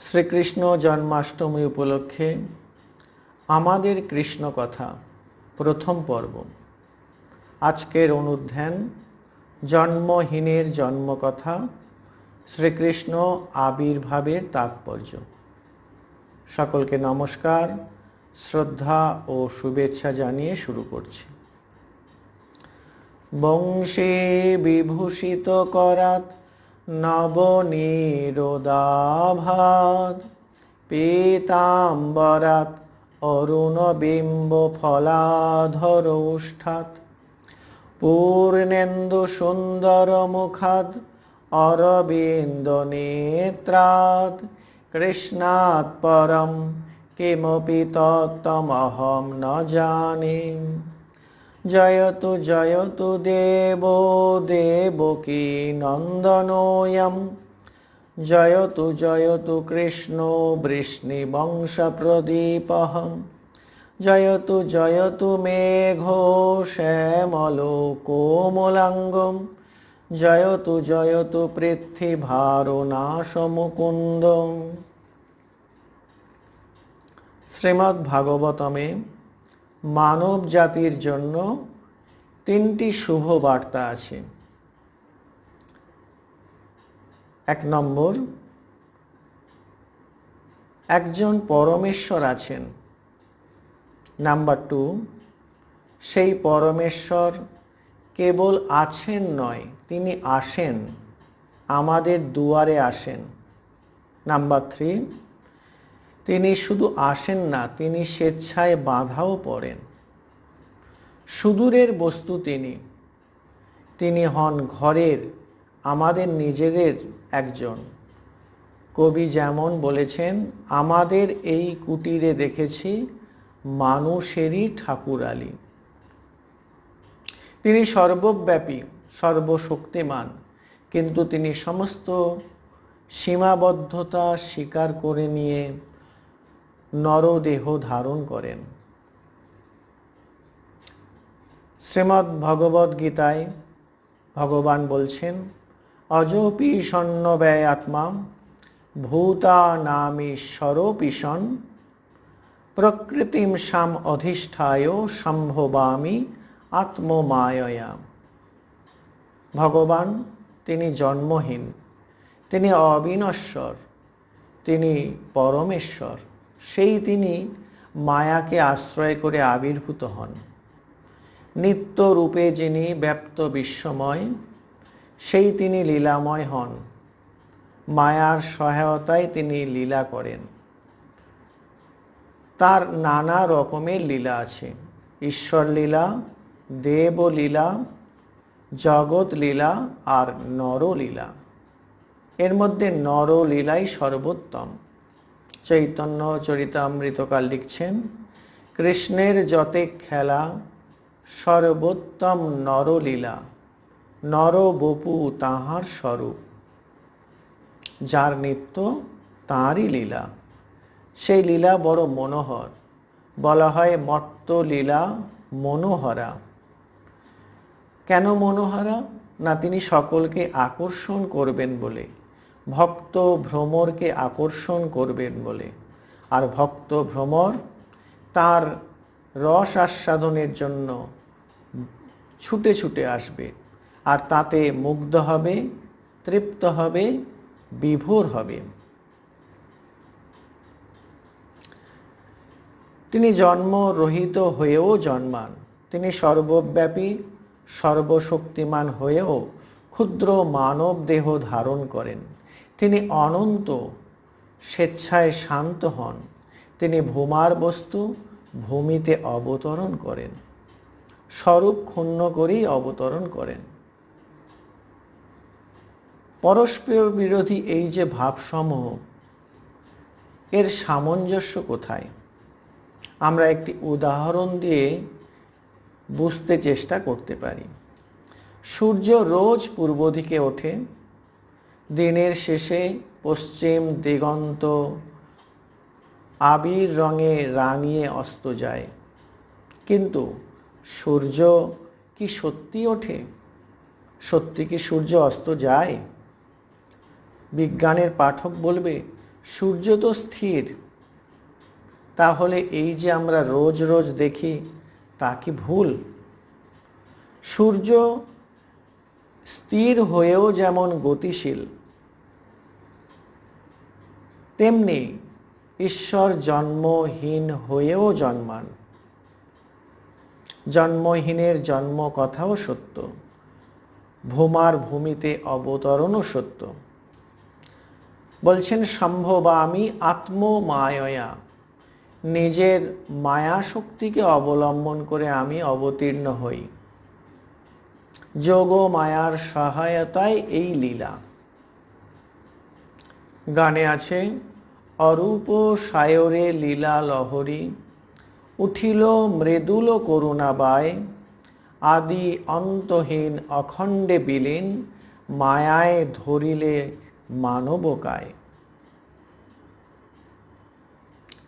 শ্রীকৃষ্ণ জন্মাষ্টমী উপলক্ষে আমাদের কৃষ্ণ কথা প্রথম পর্ব। আজকের অনুধ্যান জন্মহীনের জন্মকথা, শ্রীকৃষ্ণ আবির্ভাবের তাৎপর্য। সকলকে নমস্কার, শ্রদ্ধা ও শুভেচ্ছা জানিয়ে শুরু করছি। বংশে বিভূষিত করাত নবনীরোদাভাত পীতাম্বরাত অরুণবিম্ব ফলাধর উষ্ঠাত পূর্ণেন্দু সুন্দর মুখাদ অরবিন্দ নেত্রাত কৃষ্ণাৎ পরম, কিমপি তত্তমহম ন জানি। জয়তু জয়তু দেব দেবকী নন্দনোয়ম? জয়তু জয়তু কৃষ্ণ বৃষ্ণিবংশপ্রদীপহম জয়তু জয়তু মেঘ, শ্যামল, কোমলাঙ্গম। জয়তু জয়তু পৃথিভারনাশমুকুন্দ শ্রীমদ্ ভাগবতমে মানব জাতির জন্য তিনটি শুভ বার্তা আছে। এক নম্বর, একজন পরমেশ্বর আছেন। নাম্বার টু, সেই পরমেশ্বর কেবল আছেন নয়, তিনি আসেন, আমাদের দুয়ারে আসেন। নাম্বার থ্রি তিনি শুধু আসেন না, তিনি স্বেচ্ছায় বাধাও পড়েন। সুদূরের বস্তু তিনি। তিনি হন ঘরের, আমাদের নিজেদের একজন। কবি যেমন বলেছেন, আমাদের এই কুটিরে দেখেছি মানুষেরই ঠাকুরালি তিনি সর্বব্যাপী, সর্বশক্তিমান, কিন্তু তিনি সমস্ত সীমাবদ্ধতা স্বীকার করে নিয়ে নরদেহ ধারণ করেন। শ্রীমদ্ ভগবদ গীতায় ভগবান বলছেন অজপি সন্ন ব্যয় আত্মা ভূতা নামীশ্বরোপিশন প্রকৃতিম সাম অধিষ্ঠায় সম্ভবামি আত্মমায়য়া। ভগবান, তিনি জন্মহীন, তিনি অবিনশ্বর, তিনি পরমেশ্বর। সেই তিনি মায়াকে আশ্রয় করে আবির্ভূত হন। নিত্য রূপে যিনি ব্যপ্ত বিশ্বময়, সেই তিনি লীলাময় হন। মায়ার সহায়তায় তিনি লীলা করেন। তার নানা রকমের লীলা আছে। ঈশ্বর লীলা, দেব লীলা, জগৎ লীলা আর নরলীলা এর মধ্যে নরলীলাই সর্বোত্তম। চৈতন্য চরিতামৃতকাল লিখছেন, কৃষ্ণের যতে খেলা, সর্বোত্তম নরলীলা নর বপু তাহার স্বরূপ। যার নিত্য তাঁরই লীলা, সেই লীলা বড় মনোহর, বলা হয় মত্ত লীলা মনোহরা। কেন মনোহরা? না তিনি সকলকে আকর্ষণ করবেন বলে। ভক্ত ভ্রমরকে আকর্ষণ করবেন বলে। আর ভক্ত ভ্রমর তার রস আস্বাদনের জন্য ছুটে ছুটে আসবে। আর তাতে মুগ্ধ হবে, তৃপ্ত হবে, বিভোর হবে। তিনি জন্ম রহিত হয়েও জন্মান। তিনি সর্বব্যাপী, সর্বশক্তিমান হয়েও ক্ষুদ্র মানব দেহ ধারণ করেন। তিনি অনন্ত, স্বেচ্ছায় শান্ত হন। তিনি ভূমার বস্তু, ভূমিতে অবতরণ করেন। স্বরূপ ক্ষুণ্ণ করেই অবতরণ করেন। পরস্পর বিরোধী এই যে ভাবসমূহ, এর সামঞ্জস্য কোথায়? আমরা একটি উদাহরণ দিয়ে বুঝতে চেষ্টা করতে পারি। সূর্য রোজ পূর্ব দিকে ওঠে দিনের শেষে পশ্চিম দিগন্ত আবির রঙে রাঙিয়ে অস্ত যায়। কিন্তু সূর্য কি সত্যি ওঠে? সত্যি কি সূর্য অস্ত যায়? বিজ্ঞানের পাঠক বলবে, সূর্য তো স্থির। তাহলে এই যে আমরা রোজ রোজ দেখি, তা কি ভুল? সূর্য স্থির হয়েও যেমন গতিশীল তেমনি ঈশ্বর জন্মহীন হয়েও জন্মান। জন্মহীনের জন্ম কথাও সত্য। ভূমার ভূমিতে অবতরণও সত্য। বলছেন সম্ভব আমি আত্মমায়া নিজের মায়া শক্তিকে অবলম্বন করে আমি অবতীর্ণ হই। যোগ মায়ার সহায়তায় এই লীলা। গানে আছে অরূপ সায়রে লীলা লহরী উঠিল মৃদুল করুণাবায়, আদি অন্তহীন অখণ্ডে বিলীন, মায়ায় ধরিলে মানবকায়।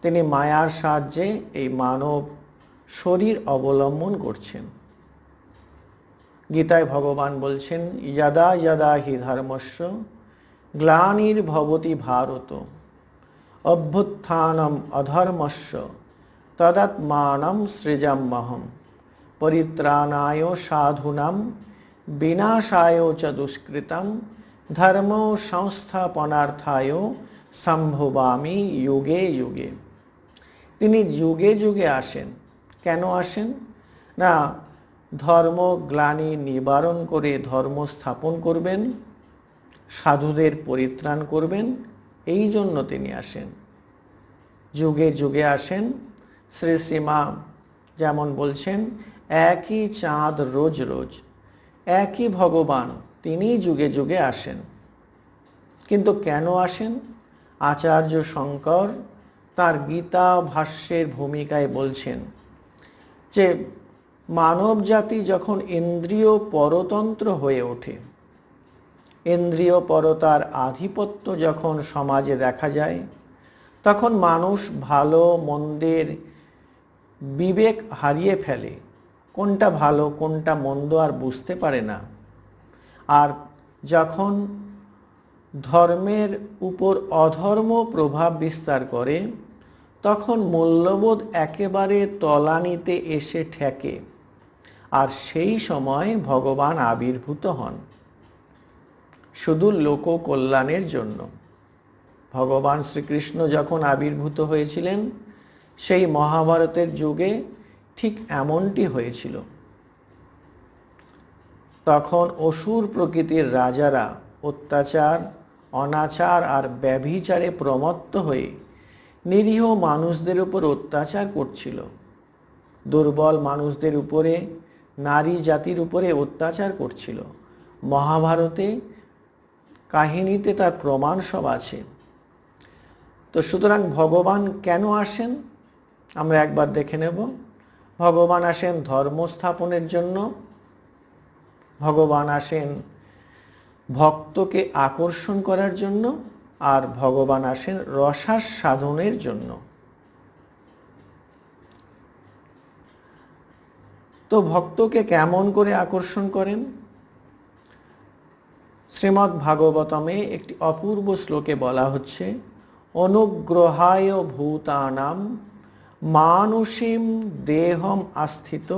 তিনি মায়ার সাহায্যে এই মানব শরীর অবলম্বন করছেন। গীতায় ভগবান বলছেন যদা যদা হি ধর্মস্য গ্লানির ভবতি ভারত। অভ্যুত্থানম অধর্মস্য তদাত্মানম সৃজাম্যহম, পরিত্রাণায় সাধুনাম, বিনাশায় চ দুষ্কৃতম, ধর্ম সংস্থাপনার্থায় সম্ভবামি যুগে যুগে। তিনি যুগে যুগে আসেন। কেন আসেন? না, ধর্ম গ্লানি নিবারণ করে ধর্ম স্থাপন করবেন, সাধুদের পরিত্রাণ করবেন এই জন্য তিনি আসেন। যুগে যুগে আসেন শ্রী শ্রীমা যেমন বলছেন, একই চাঁদ রোজ রোজ, একই ভগবান, তিনি যুগে যুগে আসেন। কিন্তু কেন আসেন? আচার্য শঙ্কর তার গীতা ভাষ্যের ভূমিকায় বলছেন যে মানব জাতি যখন ইন্দ্রিয় পরতন্ত্র হয়ে ওঠে ইন্দ্রিয় পরতার আধিপত্য যখন সমাজে দেখা যায়, তখন মানুষ ভালো মন্দের বিবেক হারিয়ে ফেলে। কোনটা ভালো, কোনটা মন্দ আর বুঝতে পারে না। আর যখন ধর্মের উপর অধর্ম প্রভাব বিস্তার করে, তখন মূল্যবোধ একেবারে তলানিতে এসে ঠেকে। আর সেই সময় ভগবান আবির্ভূত হন। শুধু লোক কল্যাণের জন্য। ভগবান শ্রীকৃষ্ণ যখন আবির্ভূত হয়েছিলেন, সেই মহাভারতের যুগে ঠিক এমনটি হয়েছিল। তখন অসুর প্রকৃতির রাজারা অত্যাচার, অনাচার আর ব্যভিচারে প্রমত্ত হয়ে নিরীহ মানুষদের উপর অত্যাচার করছিল। দুর্বল মানুষদের উপরে, নারী জাতির উপরে অত্যাচার করছিল। মহাভারতে কাহিনীতে তার প্রমাণ সব আছে। তো সুতরাং ভগবান কেন আসেন? আমরা একবার দেখে নেব। ভগবান আসেন ধর্ম স্থাপনের জন্য। ভগবান আসেন ভক্তকে আকর্ষণ করার জন্য আর ভগবান আসেন রসাস সাধনের জন্য। তো ভক্তকে কেমন করে আকর্ষণ করেন? শ্রীমৎ ভাগবতমে একটি অপূর্ব শ্লোকে বলা হচ্ছে, অনুগ্রহায় ভূতানাম, মানুষীম দেহম আস্থিত,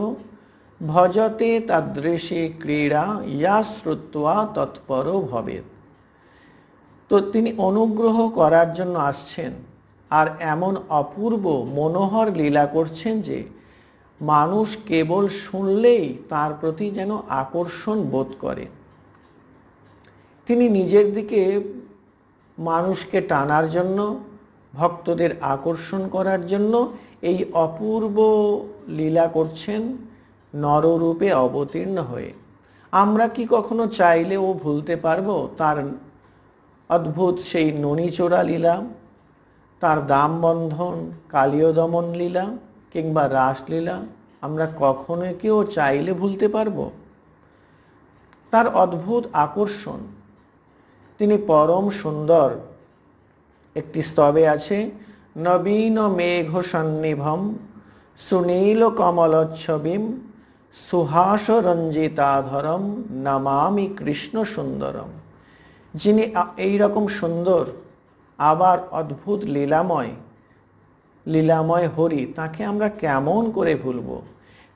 ভজতে তাদৃশী ক্রীড়া, ইয়া শ্রুত্বা তৎপর ভবে তো তিনি অনুগ্রহ করার জন্য আসছেন, আর এমন অপূর্ব মনোহর লীলা করছেন যে, মানুষ কেবল শুনলেই তার প্রতি যেন আকর্ষণ বোধ করে। তিনি নিজের দিকে মানুষকে টানার জন্য, ভক্তদের আকর্ষণ করার জন্য এই অপূর্ব লীলা করছেন নররূপে অবতীর্ণ হয়ে। আমরা কি কখনো চাইলে ও ভুলতে পারব তার অদ্ভুত সেই ননিচোরা লীলা, তার দাম বন্ধন কালীয় দমন লীলা কিংবা রাসলীলা আমরা কখনো কেউ চাইলে ভুলতে পারব? তার অদ্ভুত আকর্ষণ তিনি পরম সুন্দর। একটি স্তবে আছে, নবীন মেঘ সন্নিভম, সুনীল কমলচ্ছবিম, সুহাস রঞ্জিতাধরম, নমামি কৃষ্ণ সুন্দরম। যিনি এই রকম সুন্দর, আবার অদ্ভুত লীলাময় লীলাময় হরি, তাকে আমরা কেমন করে ভুলব?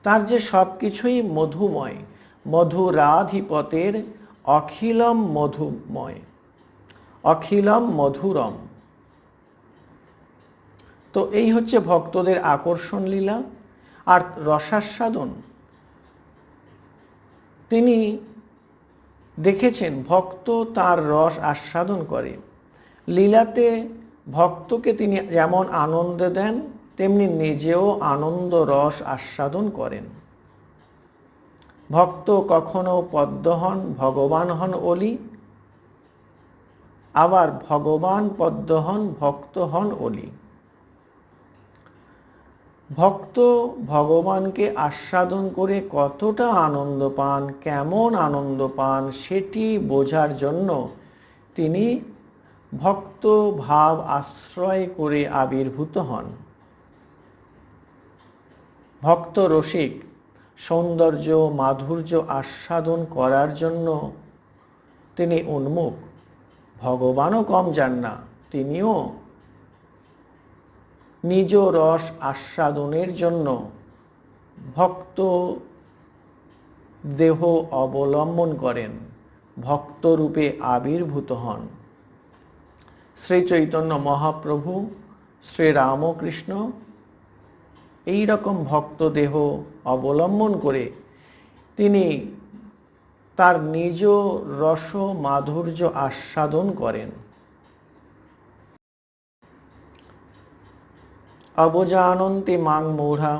তার যে সব কিছুই মধুময়, মধুরাধিপতের অখিলম মধুময়। অখিলম মধুরম। তো এই হচ্ছে ভক্তদের আকর্ষণ লীলা আর রসাস্বাদন। তিনি দেখেছেন ভক্ত তার রস আস্বাদন করে। লীলাতে ভক্তকে তিনি যেমন আনন্দ দেন, তেমনি নিজেও আনন্দ রস আস্বাদন করেন। ভক্ত কখনো পদ্ম হন ভগবান হন অলি আবার ভগবান পদ্ম হন, ভক্ত হন অলি। ভক্ত ভগবানকে আস্বাদন করে কতটা আনন্দ পান, কেমন আনন্দ পান, সেটি বোঝার জন্য তিনি ভক্ত ভাব আশ্রয় করে আবির্ভূত হন। ভক্ত রসিক, সৌন্দর্য, মাধুর্য আস্বাদন করার জন্য তিনি উন্মুখ। ভগবানও কম যান না, তিনিও। নিজ রস আস্বাদনের জন্য ভক্ত দেহ অবলম্বন করেন ভক্তরূপে আবির্ভূত হন। শ্রী চৈতন্য মহাপ্রভু, শ্রী রামকৃষ্ণ এই রকম ভক্ত দেহ অবলম্বন করে তিনি তার নিজ রস মাধুর্য আস্বাদন করেন। অবজানন্তি মাং মূঢ়া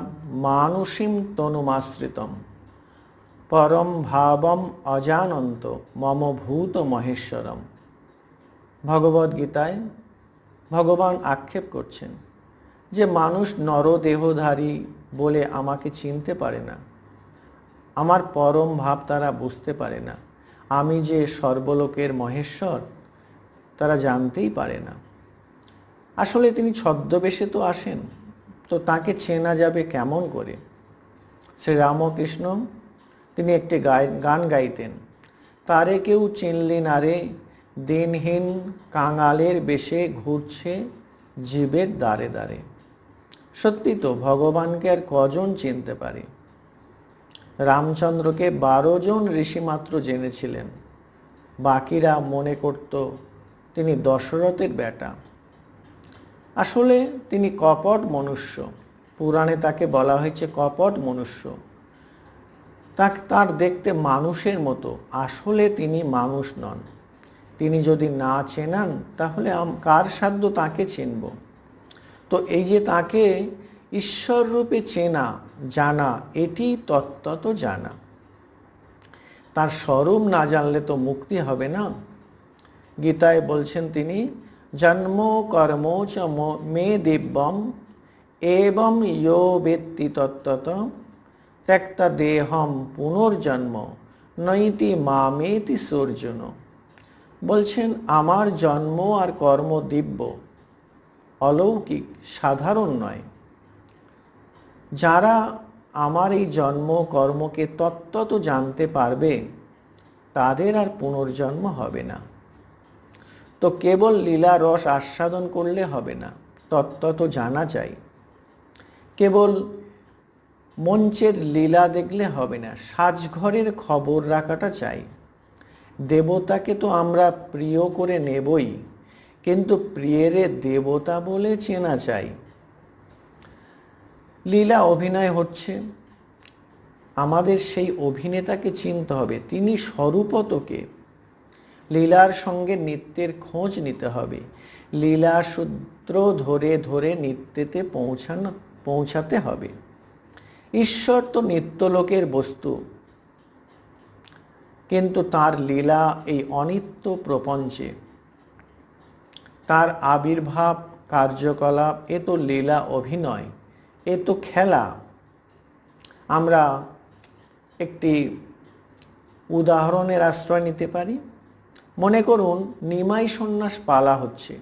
মানুষীম তনুমাশ্রিতম পরম ভাবম অজানন্ত মম ভূত মহেশ্বরম। ভগবদ গীতায় ভগবান আক্ষেপ করছেন যে মানুষ নরদেহধারী বলে আমাকে চিনতে পারে না। আমার পরম ভাব তারা বুঝতে পারে না। আমি যে সর্বলোকের মহেশ্বর, তারা জানতেই পারে না। আসলে তিনি ছদ্মবেশে তো আসেন, তো তাকে চেনা যাবে কেমন করে? শ্রী রামকৃষ্ণ তিনি একটি গান গাইতেন। তারে কেউ চিনলি না রে, দিনহীন কাঙালের বেশে ঘুরছে জীবের দ্বারে দ্বারে। সত্যি তো, ভগবানকে আর কজন চিনতে পারে? রামচন্দ্রকে বারো জন ঋষি মাত্র জেনেছিলেন। বাকিরা মনে করত তিনি দশরথের বেটা। আসলে তিনি কপট মনুষ্য। পুরাণে তাকে বলা হয়েছে কপট মনুষ্য। তার দেখতে মানুষের মতো। আসলে তিনি মানুষ নন। তিনি যদি না চেনান, তাহলে কার সাধ্য তাকে চিনব? তো এই যে তাকে ঈশ্বর রূপে চেনা, জানা, এটি তত্ত্বত জানা। তার স্বরূপ না জানলে তো মুক্তি হবে না। গীতায় বলছেন তিনি, জন্ম কর্ম চ মে দিব্যম এবং ইয়ো বেত্তি তত্ত্বত ত্যক্তা দেহম পুনর্জন্ম নৈতি মামেতি সর্জুন। বলছেন, আমার জন্ম আর কর্ম দিব্য, অলৌকিক, সাধারণ নয়। যারা আমার এই জন্ম কর্মকে তত্ত্বত জানতে পারবে, তাদের আর পুনর্জন্ম হবে না। তো কেবল লীলা রস আস্বাদন করলে হবে না, তত্ত্বত জানা চাই কেবল মঞ্চের লীলা দেখলে হবে না, সাজঘরের খবর রাখাটা চাই। দেবতাকে তো আমরা প্রিয় করে নেবই, কিন্তু প্রিয়েরে দেবতা বলে চেনা চাই লীলা অভিনয় হচ্ছে। আমাদের সেই অভিনেতাকে চিনতে হবে। তিনি স্বরূপতকে। লীলার সঙ্গে নৃত্যের খোঁজ নিতে হবে। লীলা সূত্র ধরে ধরে নৃত্যেতে পৌঁছানো, পৌঁছাতে হবে। ঈশ্বর তো নিত্যলোকের বস্তু। কিন্তু তার লীলা এই অনিত্য প্রপঞ্চে। তার আবির্ভাব কার্যকলাপ, এ তো লীলা অভিনয়। এ তো খেলা। আমরা একটি উদাহরণের আশ্রয় নিতে পারি। মনে করুন, নিমাই সন্ন্যাস পালা হচ্ছে।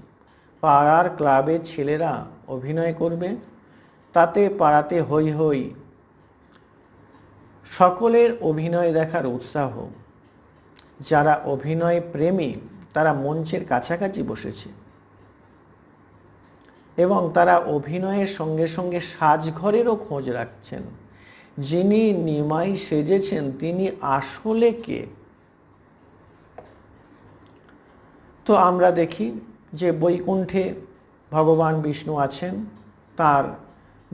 পাড়ার ক্লাবে ছেলেরা অভিনয় করবে। তাতে পাড়াতে হই হই সকলের অভিনয় দেখার উৎসাহ। যারা অভিনয় প্রেমী, তারা মঞ্চের কাছাকাছি বসেছে। এবং তারা অভিনয়ের সঙ্গে সঙ্গে সাজঘরেরও খোঁজ রাখছেন। যিনি নিমাই সেজেছেন, তিনি আসলে কে? তো আমরা দেখি যে বৈকুণ্ঠে ভগবান বিষ্ণু আছেন, তার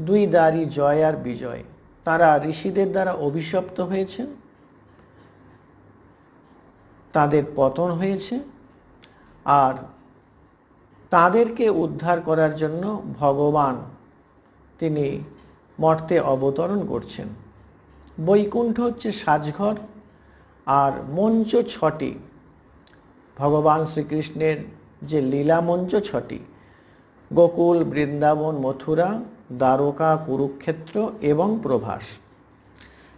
দুই দ্বারই জয় আর বিজয়। তারা ঋষিদের দ্বারা অভিশপ্ত হয়েছেন, তাদের পতন হয়েছে, আর তাদেরকে উদ্ধার করার জন্য ভগবান তিনি মর্তে অবতরণ করছেন। বৈকুণ্ঠ হচ্ছে সাজঘর আর মঞ্চ ছটি। ভগবান শ্রীকৃষ্ণের যে লীলা মঞ্চ ছটি, গোকুল, বৃন্দাবন, মথুরা, দ্বারকা, কুরুক্ষেত্র এবং প্রভাস।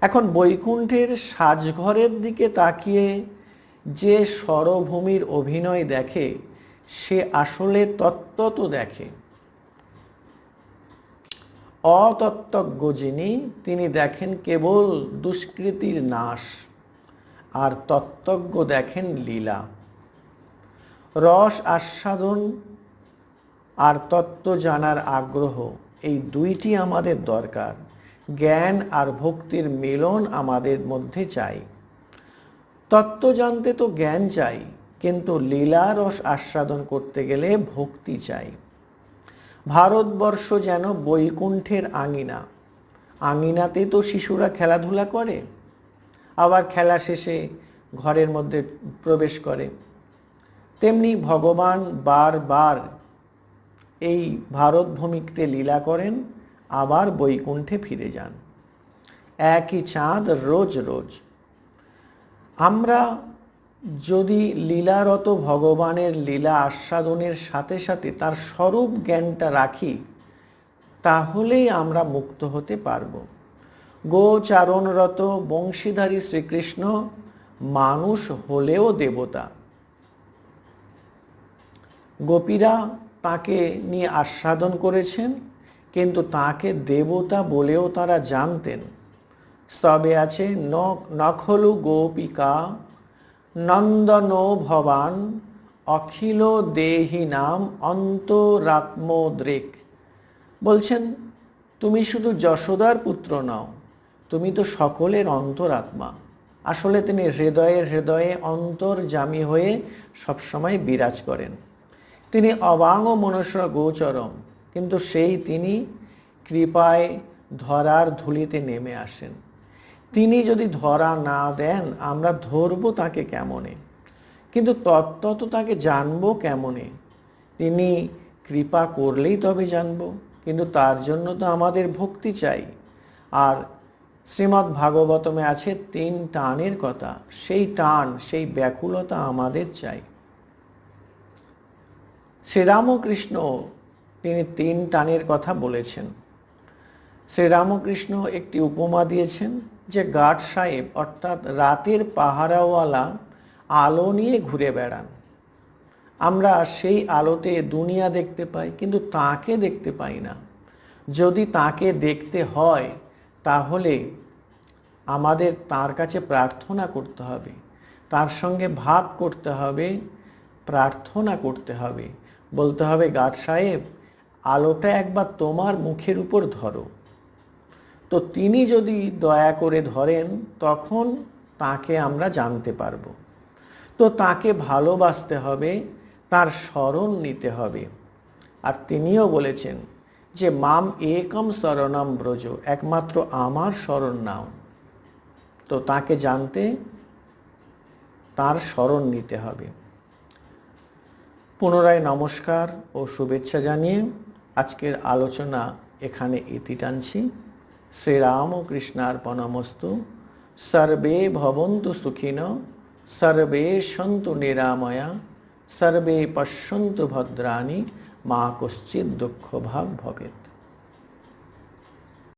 এখন বৈকুণ্ঠের সাজঘরের দিকে তাকিয়ে যে স্বরভূমির অভিনয় দেখে সে আসলে তত্ত্বত দেখে। অতত্ত্বজ্ঞ যিনি তিনি দেখেন কেবল দুষ্কৃতির নাশ, আর তত্ত্বজ্ঞ দেখেন লীলা। রস আস্বাদন আর তত্ত্ব জানার আগ্রহ, এই দুইটি আমাদের দরকার। জ্ঞান আর ভক্তির মিলন আমাদের মধ্যে চাই। তত্ত্ব জানতে তো জ্ঞান চাই। কিন্তু লীলা রস আস্বাদন করতে গেলে ভক্তি চাই। ভারতবর্ষ যেন বৈকুণ্ঠের আঙিনা। আঙিনাতে তো শিশুরা খেলাধুলা করে, আবার খেলা শেষে ঘরের মধ্যে প্রবেশ করে। তেমনি ভগবান বারবার এই ভারত ভূমিতে লীলা করেন, আবার বৈকুণ্ঠে ফিরে যান। একই চাঁদ রোজ রোজ। আমরা যদি লীলারত ভগবানের লীলা আস্বাদনের সাথে সাথে তার স্বরূপ জ্ঞানটা রাখি, তাহলেই আমরা মুক্ত হতে পারব। গোচারণরত বংশীধারী শ্রীকৃষ্ণ মানুষ হলেও দেবতা। গোপীরা তাকে নিয়ে আস্বাদন করেছেন, কিন্তু তাকে দেবতা বলেও তারা জানতেন। স্তবে আছে নখলু গোপিকা নন্দন ভবান, অখিল দেহি নাম অন্তরাত্মদ্রেক। বলছেন, তুমি শুধু যশোদার পুত্র নও, তুমি তো সকলের অন্তরাত্মা। আসলে তিনি হৃদয়ে হৃদয়ে অন্তর্জামী হয়ে সবসময় বিরাজ করেন। তিনি অবাঙ্গ মনুষ্য গোচরম, কিন্তু সেই তিনি কৃপায় ধরার ধুলিতে নেমে আসেন। তিনি যদি ধরা না দেন, আমরা ধরব তাকে কেমনে? কিন্তু তত্ত্ব তো তাকে জানব কেমনে? তিনি কৃপা করলেই তবে জানব, কিন্তু তার জন্য তো আমাদের ভক্তি চাই। আর শ্রীমৎ ভাগবতমে আছে তিন টানের কথা, সেই টান, সেই ব্যাকুলতা আমাদের চাই। শ্রীরামকৃষ্ণ তিনি তিন টানের কথা বলেছেন। শ্রীরামকৃষ্ণ একটি উপমা দিয়েছেন যে গার্ড সাহেব, অর্থাৎ রাতের পাহারাওয়ালা, আলো নিয়ে ঘুরে বেড়ান। আমরা সেই আলোতে দুনিয়া দেখতে পাই, কিন্তু তাকে দেখতে পাই না। যদি তাকে দেখতে হয়, তাহলে আমাদের তার কাছে প্রার্থনা করতে হবে। তার সঙ্গে ভাব করতে হবে, প্রার্থনা করতে হবে। বলতে হবে গার্ড সাহেব, আলোটা একবার তোমার মুখের উপর ধরো। তো তিনি যদি দয়া করে ধরেন, তখন তাকে আমরা জানতে পারব। তো তাকে ভালোবাসতে হবে, তার স্মরণ নিতে হবে। আর তিনিও বলেছেন যে, মাম একম শরণম ব্রজ, একমাত্র আমার স্মরণ নাও। তো তাকে জানতে তার স্মরণ নিতে হবে। পুনরায় নমস্কার ও শুভেচ্ছা জানিয়ে আজকের আলোচনা এখানে ইতি টানছি। শ্রীরামকৃষ্ণার্পণমস্তু সর্বে ভবন্তু সুখিন সর্বে সন্তু নিরাময়া সর্বে পশ্যন্তু ভদ্রাণী মা কশ্চিৎ দুঃখভাগ ভবেত